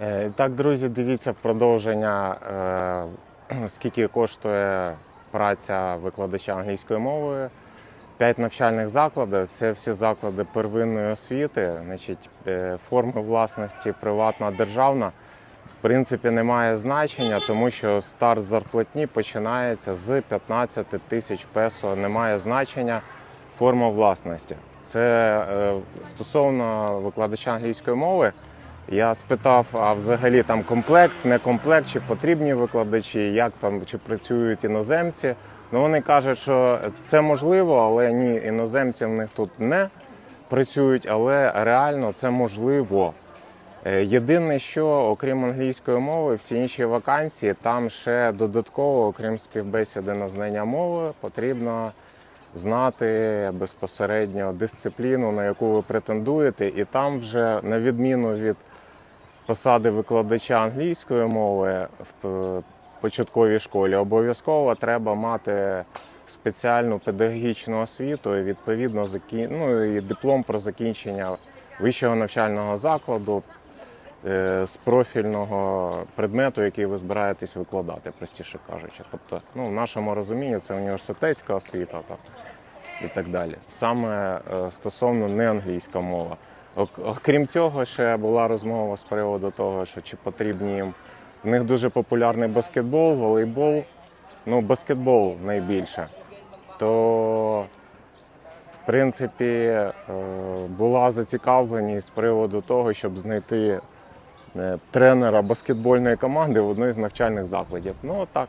Е, Так, друзі, дивіться продовження, е, скільки коштує праця викладача англійської мови. П'ять навчальних закладів це всі заклади первинної освіти, значить, е, форми власності приватна, державна. В принципі, не має значення, тому що старт зарплатні починається з 15 тисяч песо. Немає значення форма власності. Це стосовно викладача англійської мови. Я спитав, а взагалі там комплект, не комплект, чи потрібні викладачі, як там чи працюють іноземці. Ну вони кажуть, що це можливо, але ні, іноземці в них тут не працюють, але реально це можливо. Е, Єдине, що окрім англійської мови, всі інші вакансії там ще додатково, окрім співбесіди на знання мови, потрібно знати безпосередньо дисципліну, на яку ви претендуєте, і там вже на відміну від посади викладача англійської мови в початковій школі, обов'язково треба мати спеціальну педагогічну освіту і відповідно закі... ну, і диплом про закінчення вищого навчального закладу е, з профільного предмету, який ви збираєтесь викладати, простіше кажучи. Тобто, ну, в нашому розумінні це університетська освіта так, і так далі. Саме е, стосовно не англійська мова. Ок- Окрім цього, ще була розмова з приводу того, що чи потрібні їм. В них дуже популярний баскетбол, волейбол, ну баскетбол найбільше. То в принципі, е, була зацікавленість з приводу того, щоб знайти е, тренера баскетбольної команди в одній з навчальних закладів. Ну так.